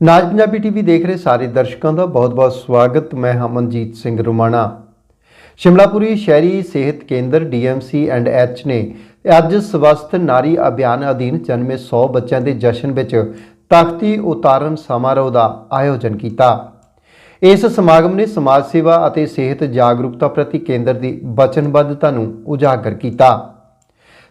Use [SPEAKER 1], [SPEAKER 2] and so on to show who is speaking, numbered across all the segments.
[SPEAKER 1] ਨਾਜ Punjabi TV ਦੇਖ ਰਹੇ ਸਾਰੇ ਦਰਸ਼ਕਾਂ ਦਾ ਬਹੁਤ-ਬਹੁਤ ਸਵਾਗਤ। ਮੈਂ ਹਮਨਜੀਤ ਸਿੰਘ ਰੁਮਾਣਾ। ਸ਼ਿਮਲਾਪੁਰੀ ਸ਼ਹਿਰੀ ਸਿਹਤ ਕੇਂਦਰ ਡੀਐਮਸੀ ਐਂਡ ਐਚ ਨੇ ਅੱਜ ਸਵਸਥ ਨਾਰੀ ਅਭਿਆਨ ਅਧੀਨ ਜਨਮੇ 100 ਬੱਚਿਆਂ ਦੇ ਜਸ਼ਨ ਵਿੱਚ ਤਖਤੀ ਉਤਾਰਨ ਸਮਾਰੋਹ ਦਾ ਆਯੋਜਨ ਕੀਤਾ। ਇਸ ਸਮਾਗਮ ਨੇ ਸਮਾਜ ਸੇਵਾ ਅਤੇ ਸਿਹਤ ਜਾਗਰੂਕਤਾ ਪ੍ਰਤੀ ਕੇਂਦਰ ਦੀ ਵਚਨਬੱਧਤਾ ਨੂੰ ਉਜਾਗਰ ਕੀਤਾ।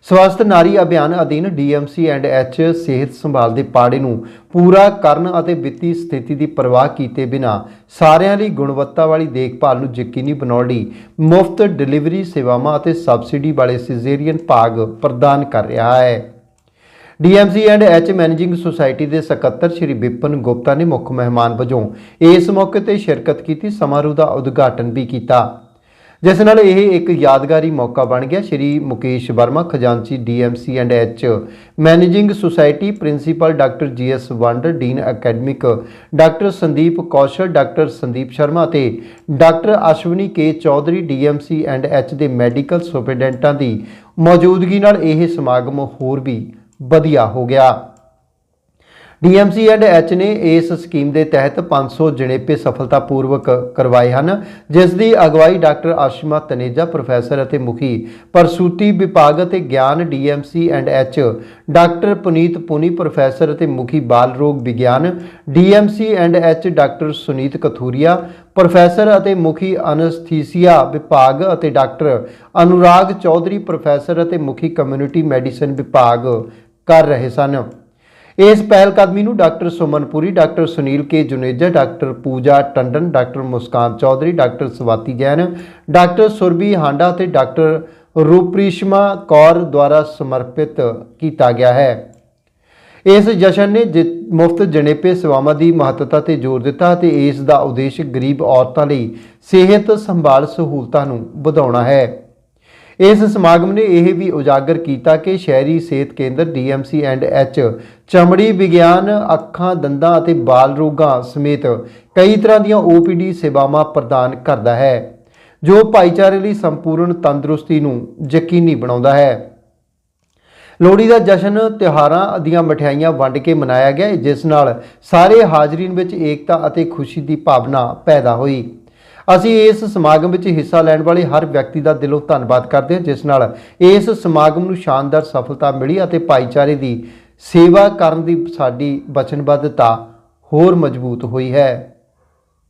[SPEAKER 1] ਸਵਸਥ ਨਾਰੀ ਅਭਿਆਨ ਅਧੀਨ ਡੀਐਮਸੀ ਐਂਡ ਐਚ ਸਿਹਤ ਸੰਭਾਲ ਦੇ ਪਾੜੇ ਨੂੰ ਪੂਰਾ ਕਰਨ ਅਤੇ ਵਿੱਤੀ ਸਥਿਤੀ ਦੀ ਪਰਵਾਹ ਕੀਤੇ ਬਿਨਾ ਸਾਰਿਆਂ ਲਈ ਗੁਣਵੱਤਾ ਵਾਲੀ ਦੇਖਭਾਲ ਨੂੰ ਯਕੀਨੀ ਬਣਾਉਣ ਲਈ ਮੁਫਤ ਡਿਲੀਵਰੀ ਸੇਵਾਵਾਂ ਅਤੇ ਸਬਸਿਡੀ ਵਾਲੇ ਸਿਜ਼ੇਰੀਅਨ ਭਾਗ ਪ੍ਰਦਾਨ ਕਰ ਰਿਹਾ ਹੈ। DMC and H managing society ਦੇ ਸਕੱਤਰ ਸ਼੍ਰੀ ਵਿਪਨ ਗੁਪਤਾ ਨੇ ਮੁੱਖ ਮਹਿਮਾਨ ਵਜੋਂ ਇਸ ਮੌਕੇ ਤੇ ਸ਼ਿਰਕਤ ਕੀਤੀ, ਸਮਾਰੋਹ ਦਾ ਉਦਘਾਟਨ ਵੀ ਕੀਤਾ। ਜਿਸ ਨਾਲ ਇਹ ਇੱਕ ਯਾਦਗਾਰੀ ਮੌਕਾ ਬਣ ਗਿਆ, ਸ਼੍ਰੀ ਮੁਕੇਸ਼ ਵਰਮਾ, ਖਜ਼ਾਨਚੀ DMC and H managing society principal doctor GS Wander dean academic doctor Sandeep Kaushal, doctor Sandeep Sharma ਅਤੇ doctor Ashwani K Chaudhary DMC and H ਦੇ ਮੈਡੀਕਲ ਸੁਪਰਡੈਂਟਾਂ ਦੀ ਮੌਜੂਦਗੀ ਨਾਲ ਇਹ ਸਮਾਗਮ ਹੋਰ ਵੀ ਵਧੀਆ ਹੋ ਗਿਆ। ਡੀਐਮਸੀ ਐਂਡ ਐਚ ਨੇ ਇਸ ਸਕੀਮ ਦੇ ਤਹਿਤ 500 ਜਣੇਪੇ ਸਫਲਤਾਪੂਰਵਕ ਕਰਵਾਏ ਹਨ, ਜਿਸ ਦੀ ਅਗਵਾਈ ਡਾਕਟਰ ਆਸ਼ਿਮਾ ਤਨੇਜਾ, ਪ੍ਰੋਫੈਸਰ ਅਤੇ ਮੁਖੀ ਪ੍ਰਸੂਤੀ ਵਿਭਾਗ ਅਤੇ ਗਿਆਨ DMC and H, doctor Puneet Puni, professor ਅਤੇ ਮੁਖੀ ਬਾਲ ਰੋਗ ਵਿਗਿਆਨ, DMC and H doctor Suneet Kathuria, professor ਅਤੇ ਮੁਖੀ ਅਨਸਥੀਸੀਆ ਵਿਭਾਗ ਅਤੇ ਡਾਕਟਰ ਅਨੁਰਾਗ ਚੌਧਰੀ, ਪ੍ਰੋਫੈਸਰ ਅਤੇ ਮੁਖੀ ਕਮਿਊਨਿਟੀ ਮੈਡੀਸਨ ਵਿਭਾਗ ਕਰ ਰਹੇ ਸਨ। ਇਸ ਪਹਿਲ ਕਦਮੀ ਨੂੰ doctor Sumanpuri doctor Sunil K Juneja, doctor Pooja Tandon, doctor Muskan Chaudhary, doctor Swati Jain, doctor Surbhi Handa ਅਤੇ ਡਾਕਟਰ ਰੂਪ੍ਰਿਸ਼ਮਾ ਕੌਰ ਦੁਆਰਾ ਸਮਰਪਿਤ ਕੀਤਾ ਗਿਆ ਹੈ। ਇਸ ਜਸ਼ਨ ਨੇ ਜਿ- ਮੁਫਤ ਜਣੇਪੇ ਸੇਵਾਵਾਂ ਦੀ ਮਹੱਤਤਾ ਤੇ ਜ਼ੋਰ ਦਿੱਤਾ ਅਤੇ ਇਸ ਦਾ ਉਦੇਸ਼ ਗਰੀਬ ਔਰਤਾਂ ਲਈ ਸਿਹਤ ਸੰਭਾਲ ਸਹੂਲਤਾਂ ਨੂੰ ਵਧਾਉਣਾ ਹੈ। ਇਸ ਸਮਾਗਮ ਨੇ ਇਹ ਵੀ ਉਜਾਗਰ ਕੀਤਾ ਕਿ ਸ਼ਹਿਰੀ ਸਿਹਤ ਕੇਂਦਰ ਡੀਐਮਸੀ ਐਂਡ ਐਚ ਚਮੜੀ ਵਿਗਿਆਨ, ਅੱਖਾਂ, ਦੰਦਾਂ ਅਤੇ ਬਾਲ ਰੋਗਾਂ ਸਮੇਤ ਕਈ ਤਰ੍ਹਾਂ ਦੀਆਂ ਓਪੀਡੀ ਸੇਵਾਵਾਂ ਪ੍ਰਦਾਨ ਕਰਦਾ ਹੈ, ਜੋ ਭਾਈਚਾਰੇ ਲਈ ਸੰਪੂਰਨ ਤੰਦਰੁਸਤੀ ਨੂੰ ਯਕੀਨੀ ਬਣਾਉਂਦਾ ਹੈ। ਲੋਹੜੀ ਦਾ ਜਸ਼ਨ ਤਿਉਹਾਰਾਂ ਦੀਆਂ ਮਠਿਆਈਆਂ ਵੰਡ ਕੇ ਮਨਾਇਆ ਗਿਆ, ਜਿਸ ਨਾਲ ਸਾਰੇ ਹਾਜ਼ਰੀਨ ਵਿੱਚ ਏਕਤਾ ਅਤੇ ਖੁਸ਼ੀ ਦੀ ਭਾਵਨਾ ਪੈਦਾ ਹੋਈ। ਅਸੀਂ ਇਸ ਸਮਾਗਮ ਵਿੱਚ ਹਿੱਸਾ ਲੈਣ ਵਾਲੇ ਹਰ ਵਿਅਕਤੀ ਦਾ ਦਿਲੋਂ ਧੰਨਵਾਦ ਕਰਦੇ ਹਾਂ, ਜਿਸ ਨਾਲ ਇਸ ਸਮਾਗਮ ਨੂੰ ਸ਼ਾਨਦਾਰ ਸਫਲਤਾ ਮਿਲੀ ਅਤੇ ਭਾਈਚਾਰੇ ਦੀ ਸੇਵਾ ਕਰਨ ਦੀ ਸਾਡੀ ਵਚਨਬੱਧਤਾ ਹੋਰ ਮਜ਼ਬੂਤ ਹੋਈ ਹੈ।